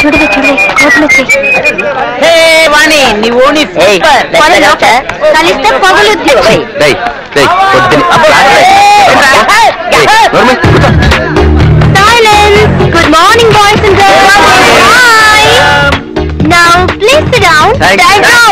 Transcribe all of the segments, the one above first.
చూడవే చూడవే కోపం వచ్చి హే వాణి నీ ఓని సూపర్ కలిస్తే పొగలుద్ది డై డై పొద్దున Silence! Good morning, boys and girls. Hi. Now, please sit down. Thank you.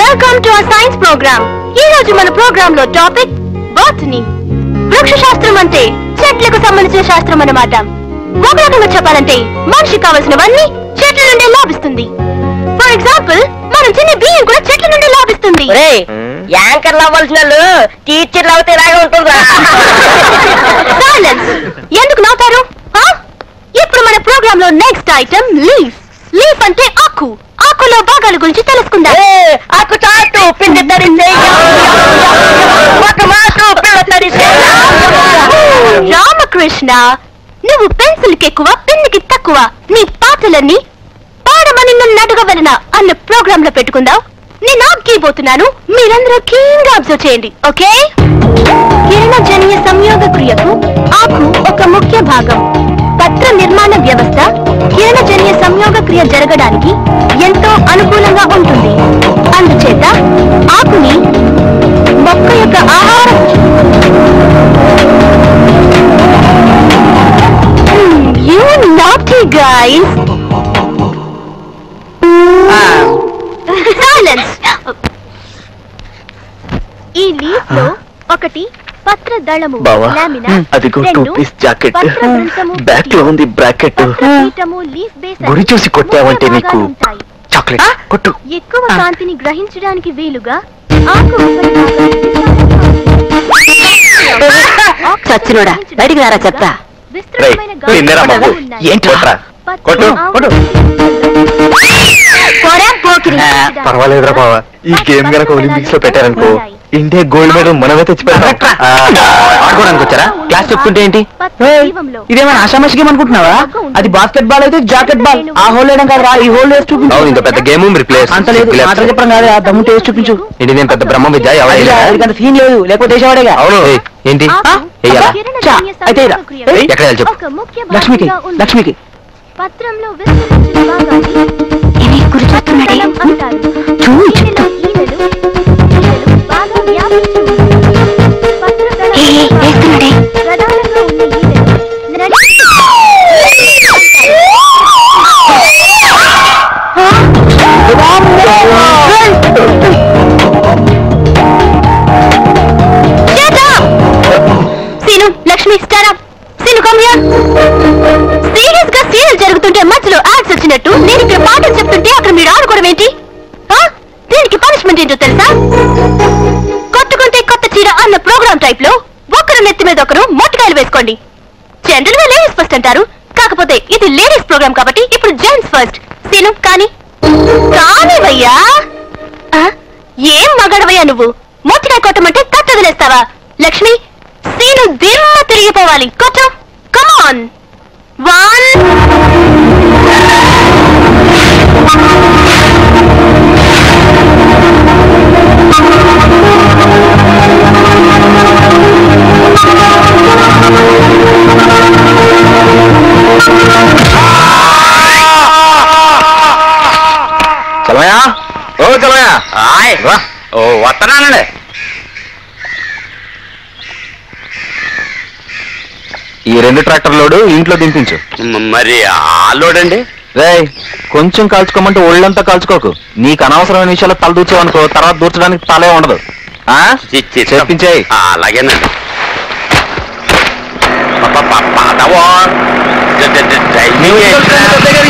Welcome to our science program. ఈ రోజు మన ప్రోగ్రామ్లో టాపిక్ బాటనీ వృక్ష శాస్త్రం అంటే చెట్లకు సంబంధించిన శాస్త్రం అన్నమాట ఒక రకంగా చెప్పాలంటే మనిషికి కావలసినవన్నీ చెట్ల నుండి లాభిస్తుంది. ఫర్ ఎగ్జాంపుల్ మనం తినే బియ్యం కూడా చెట్ల నుండి లాభిస్తుంది. యాంకర్లు అవ్వాల్సిన వాళ్ళు టీచర్లు అవుతే ఇలాగే ఉంటుందా ఎందుకు నవ్వుతారు? ఇప్పుడు మన ప్రోగ్రామ్లో నెక్స్ట్ ఐటమ్ లీఫ్ లీఫ్ అంటే ఆకు. ఆకులో భాగాల గురించి తెలుసుకుందాం. ఆకు చాటు పిండి తడిస్తే ఒక మాకు పిల్ల రామకృష్ణ నువ్వు పెన్సిల్కి ఎక్కువ పెన్నుకి తక్కువ నీ పాటలన్నీ పాడమని నన్ను అడగవలన అన్న ప్రోగ్రామ్లో పెట్టుకుందాం నేను ఆగిపోతున్నాను మీరందరూ క్లీన్గా అబ్జర్వ్ చేయండి ఓకే? కిరణజన్య సంయోగ క్రియకు ఆకు ఒక ముఖ్య భాగం. పత్ర నిర్మాణ వ్యవస్థ కిరణజన్య సంయోగ క్రియ జరగడానికి ఎంతో అనుకూలంగా ఉంటుంది. అందుచేత నాటీ గైస్ సైలెన్స్ ఈ లీఫ్లో ఒకటి పత్ర దళము బావా లామినా అదిగో టూ రెండు పీస్ జాకెట్ బ్యాక్లో ఉంది బ్రాకెట్ గురి చూసి కొట్టావంటే నీకు. చాక్లెట్ కొట్టు. ఎక్కువ కాంతిని గ్రహించడానికి వీలుగా ఆకు చచ్చినోడా? బయటికి రారా చెప్తా. ఏంటి కొట్టు, ఆకు కొట్టు. పోరా, పోకిరి. పర్వాలేదురా బావా. ఈ గేమ్ గనక ఒలింపిక్స్లో పెట్టారనుకో ఇండియా గోల్డ్ మెడల్ మనమే తెచ్చి పెడతాం ఆ, ఆడుకోవడానికి వచ్చారా? క్లాస్ చెప్తుంటే ఏంటి? ఇదేమైనా ఆషామాషి గేమ్ అనుకుంటున్నావా? అది బాస్కెట్ బాల్ అయితే జాకెట్ బాల్ ఆ హోల్ వేయడం కాదు ఈ హోల్ వేసి చూపించు. ఇంత పెద్ద గేమ్ మీరు ప్లేస్ అంత లేదు మాటలు చెప్పడం కాదు ఆ దమ్ము టేస్ట్ చూపించు. ఇది నేను పెద్ద బ్రహ్మ విద్య అంత సీన్ లేదు లేకపోతే వేసేవాడేగా? అవును. ఏంటి? అయితే ఎక్కడ చెప్పు. లక్ష్మికి. లక్ష్మికి. పత్రంలో విస్తరించిన భాగాన్ని. దీనిలో ఈనెలు, తిను కాని? కానీ కానివయ్యా ఏం మగడవయ్యా నువ్వు? మొట్టకాయ కొట్టమంటే కట్ట వదిలేస్తావా? లక్ష్మి సీను దిమ్మ తిరిగిపోవాలి. కొట్టు కమాన్ వన్ చలమయా రా ఓ వస్తున్నానండి ఈ రెండు ట్రాక్టర్ లోడు ఇంట్లో దింపించు మరి ఆలోడండి రేయ్ కొంచెం కాల్చుకోమంటే ఒళ్ళంతా కాల్చుకోకు నీకు అనవసరమైన విషయాలు తల దూర్చావనుకో తర్వాత దూర్చడానికి తలే ఉండదు ఆ చెప్పించేయ్ అలాగేనండి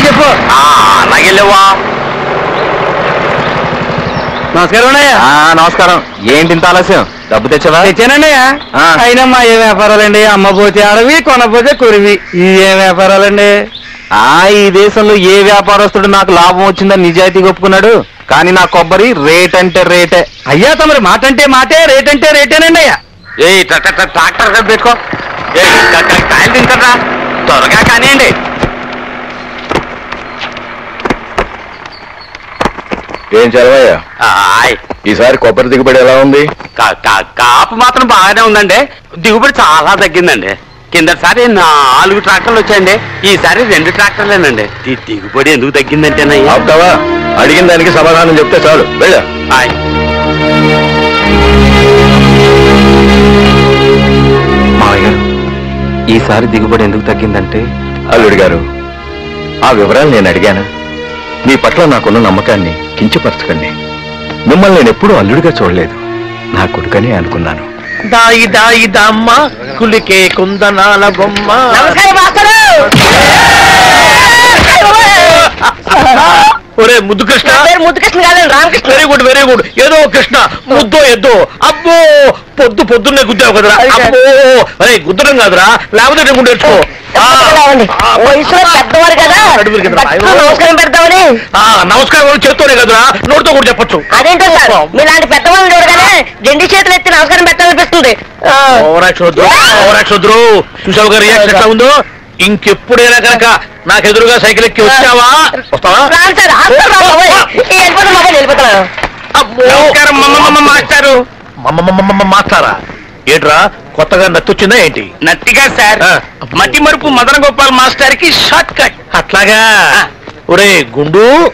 చెప్పు అలాగే లేవా నమస్కారం ఆ, నమస్కారం. ఏంటి ఇంత ఆలస్యం? డబ్బు తెచ్చావా? తెచ్చానండి. అయినా మా ఏ వ్యాపారాలండి? అమ్మపోతే అడవి కొనపోతే కురివి. ఈ ఏ వ్యాపారాలండి? ఆ ఈ దేశంలో ఏ వ్యాపారస్తుడు నాకు లాభం వచ్చిందని నిజాయితీగా ఒప్పుకున్నాడు? కానీ నా కొబ్బరి రేట్ అంటే రేటే. అయ్యా తమరి మాట అంటే మాటే రేట్ అంటే రేటేనండి అయ్యా. ఏ ట్రాక్టర్ పెట్టుకో. ఏ తింటారా త్వరగా కానివ్వండి ఏం చదవయ్యా ఆయ్. ఈసారి కొబ్బరి దిగుబడి ఎలా ఉంది? కా- కా- కాపు మాత్రం బాగానే ఉందండి. దిగుబడి చాలా తగ్గిందండి. కిందసారి నాలుగు ట్రాక్టర్లు వచ్చాయండి. ఈసారి రెండు ట్రాక్టర్లేనండి. ఈ దిగుబడి ఎందుకు తగ్గిందంటేనయ్యా? ఆపుతావా? అడిగిన దానికి సమాధానం చెప్తే చాలు. వెళ్ళ. మామయ్య గారు ఈసారి దిగుబడి ఎందుకు తగ్గిందంటే? అల్లుడి గారు ఆ వివరాలు నేను అడిగాను. మీ పట్ల నాకున్న నమ్మకాన్ని కించపరచకండి. మిమ్మల్ని నేను ఎప్పుడూ అల్లుడిగా చూడలేదు. నా కొడుకని అనుకున్నాను. దాయి దాయి దమ్మ కులికే కుందనాల బొమ్మ. ఒరే ముద్దు కృష్ణ నా పేరు ముద్దుకృష్ణ కాదండి Ramakrishna. Very good very good ఏదో కృష్ణ. ముద్దో ఎద్దో. అబ్బో! పొద్దు పొద్దున్నే గుద్దావు కదరా? అరే గుద్దడం కాదురా. లేకపోతే నేను గుండె ఎట్టుకో. ఆ, చెప్పగలవండి. ఆ, వయసులో పెద్దవారు కదా. అడుగులు కదా, భక్తులు అయ్యో. నమస్కారం పెడతామని. నమస్కారం కూడా చేత్తోనే కదరా. నోటితో కూడా చెప్పొచ్చు. అదేంటో సార్ మీలాంటి పెద్దవాళ్ళని చూడగానే రెండు చేతులు ఎత్తి నమస్కారం పెట్టాలనిపిస్తుంది. వద్దు చూసావు గారు రియాక్షన్ ఎట్లా ఉందో? ఇంకెప్పుడైనా కనుక నాకు ఎదురుగా సైకిల్ ఎక్కి వచ్చావా? వస్తావా? నమస్కారం మాస్టారు. మాస్టారా ఏంట్రా కొత్తగా నచ్చొచ్చిందా ఏంటి? నత్తిగా సార్. మతి మరుపు మదన గోపాల్ మాస్టర్కి షార్ట్ కట్. అట్లాగా? ఒరే గుండు.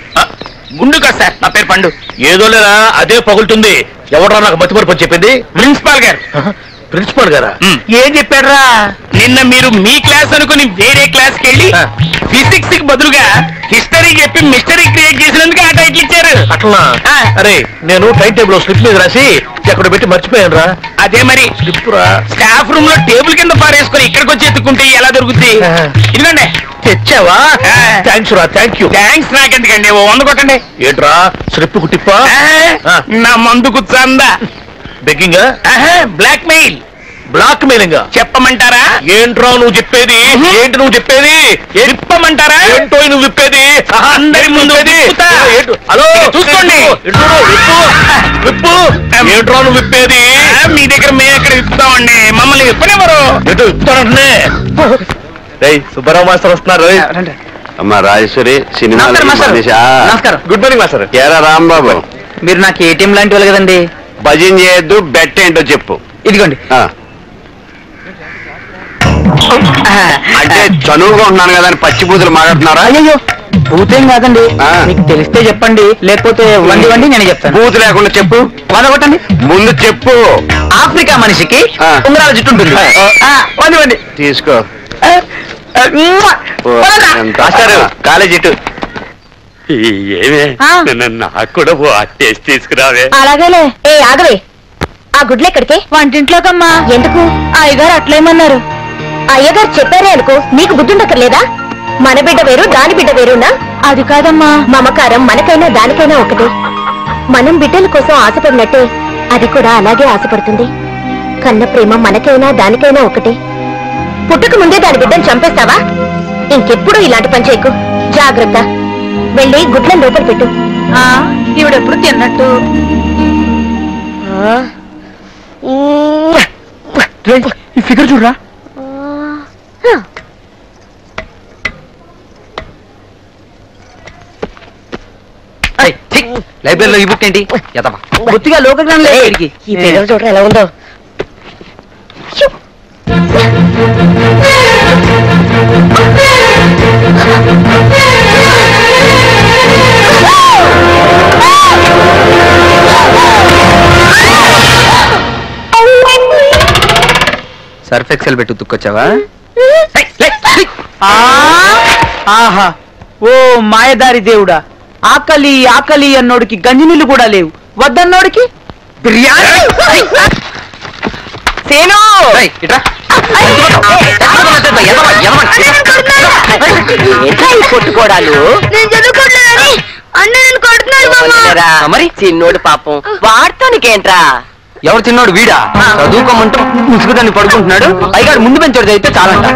గుండుగా సార్. నా పేరు పండు. ఏదో లేరా అదే పగులుతుంది. ఎవడరా నాకు మతి మరపు చెప్పింది? ప్రిన్సిపాల్ గారు. ప్రిన్సిపల్ గారా. ఏం చెప్పాడ్రా? నిన్న మీరు మీ క్లాస్ అనుకుని వేరే క్లాస్కి వెళ్ళి. ఫిజిక్స్కి బదులుగా హిస్టరీ చెప్పి మిస్టరీ క్రియేట్ చేసినందుకు ఆ టైటిల్ ఇచ్చారు. అట్లా. అరే నేను టైం టేబుల్ స్లిప్ మీద రాసి ఎక్కడ పెట్టి మర్చిపోయాను రా అదే మరి. స్లిప్ రా స్టాఫ్ రూమ్లో టేబుల్ కింద పారేసుకొని ఇక్కడికి వచ్చి ఎత్తుకుంటే ఎలా దొరుకుతుంది. ఇదిగోండి. తెచ్చావా. థ్యాంక్స్ రా థ్యాంక్ యూ థ్యాంక్స్ నాకెందుకండి? ఓ వంద కొట్టండి. ఏంట్రా? స్లిప్కు టిప్పా? ఆ, ఆ. నా మందుకు చంద begging black mail black mailing చెప్పమంటారా? ఏంట్రా నువ్వు చెప్పేది? ఏంటి నువ్వు చెప్పేది? ఏ- విప్పమంటారా ఏంటో నువ్వు విప్పేది అందరి ముందు? హలో చూసుకోండి. విప్పు. విప్పు. ఏంట్రా నువ్వు విప్పేది మీ దగ్గర మేము ఎక్కడ విప్పుతామండి? మమ్మల్ని విప్పనివ్వరు. ఎటు విప్పుతానంటే సుబ్బారావు మాస్టర్ వస్తున్నారు. అమ్మా Rajeshwari cinema. Good morning master. ఏరా రాంబాబు. మీరు నాకు ఏటీఎం లాంటి వాళ్ళు కదండి. భజన చేయొద్దు బెట్ ఏంటో చెప్పు. ఇదిగోండి. అంటే చనువుగా ఉన్నాను కదా అని పచ్చి బూతులు మాట్లాడుతున్నారా? అయ్యో పూతేం కాదండి. మీకు తెలిస్తే చెప్పండి లేకపోతే వండి వండి నేను చెప్తాను. బూతు లేకుండా చెప్పు. వంద కొట్టండి. ముందు చెప్పు. ఆఫ్రికా మనిషికి. ఉంగరాల జుట్టు ఉంటుంది. వండి వండి. తీసుకో. కాలేజ్ ఇటు. ఏమే? ఆ. నాకు కూడా ఓ టేస్ట్ తీసుకురావే. అలాగేలే. ఏ ఆగవే. ఆ గుడ్లు ఎక్కడికి? వంటింట్లోకమ్మా. ఎందుకు? అయ్యగారు అట్లేమన్నారు. అయ్యగారు చెప్పారే అనుకో నీకు బుద్ధుండక్కర్లేదా? మన బిడ్డ వేరు దాని బిడ్డ వేరునా? అది కాదమ్మా. మమకారం మనకైనా దానికైనా ఒకటే. మనం బిడ్డల కోసం ఆశపడినట్టే అది కూడా అలాగే ఆశపడుతుంది. కన్న ప్రేమ మనకైనా దానికైనా ఒకటే. పుట్టక ముందే దాని బిడ్డను చంపేస్తావా? ఇంకెప్పుడు ఇలాంటి పని చేయకు. జాగ్రత్త. వెళ్ళి గుడ్లను లోపల పెట్టు. ఈవిడెప్పుడు తిన్నట్టు? ఈ ఫిగర్ చూడరా? లైబ్రరీలో ఈ బుక్ ఏంటి? బొత్తిగా లోక వీడికి. ఈ పిల్లలు చూడరా ఎలా ఉందో? సర్ఫ్ ఎక్సెల్ పెట్టి ఉతుక్కొచ్చావా? ఆ, ఆహా. ఓ మాయదారి దేవుడా. ఆకలి ఆకలి అన్నోడికి గంజి నీళ్ళు కూడా లేవు. వద్దన్నోడికి బిర్యానీ. సేను! కొట్టుకోడాలు? మరి చిన్నోడు పాపం. వాడతానికేంట్రా? ఎవరు చిన్నోడు వీడా? చదువుకోమంటూ ముసుగుదాన్ని పడుకుంటున్నాడు. పైగా ముందు పెంచోడు అయితే చాలంట?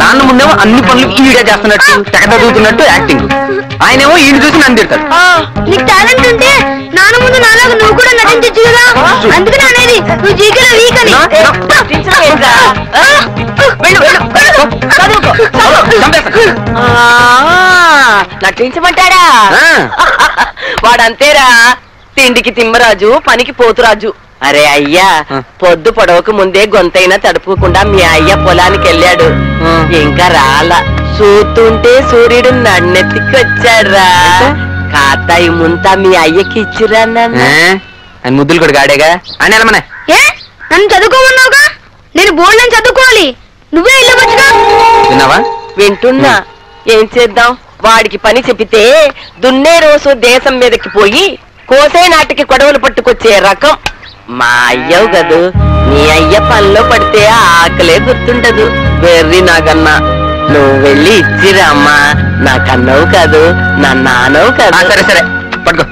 నాన్న ముందేమో అన్ని పనులు ఈడే చేస్తున్నట్టు తెగ చదువుతున్నట్టు యాక్టింగ్ ఆయనేమో ఈయన చూసి నన్ను తిడతాడు. నీకు టాలెంట్ ఉంటే నాన్న ముందు నాలాగా నువ్వు కూడా నటించచ్చు కదా. అందుకని అనేది నువ్వు జీకెలో వీక్ అని. నటించమంటాడా. వాడంతేరా. తిండికి తిమ్మరాజు పనికి పోతురాజు. అరే అయ్యా. పొద్దు పొడవకు ముందే గొంతైనా తడుపుకుండా మీ అయ్య పొలానికి వెళ్ళాడు. ఇంకా రాలా. చూస్తుంటే సూర్యుడు నన్నెత్తికొచ్చాడ్రా. కాతాయి ముంతా మీ అయ్యకి ఇచ్చిరా అని ముద్దులు కూడా గాడేగా అని ఏ? నన్ను చదువుకోమన్నావుగా? నేను బోర్డు నేను చదువుకోవాలి. నువ్వే వెళ్ళవచ్చుగా విన్నావా? వింటున్నా. ఏం చేద్దాం? వాడికి పని చెప్పితే దున్నే రోజు దేశం మీదకి పోయి కోసే నాటికి కొడవలు పట్టుకొచ్చే రకం. మా అయ్యవు కదూ నీ అయ్య పనిలో పడితే ఆకలే గుర్తుండదు. వెర్రి నాగన్నా నువ్వు వెళ్ళి ఇచ్చిరా అమ్మా. కాదు నా నానవు కాదు. సరే సరే. పట్టుకో.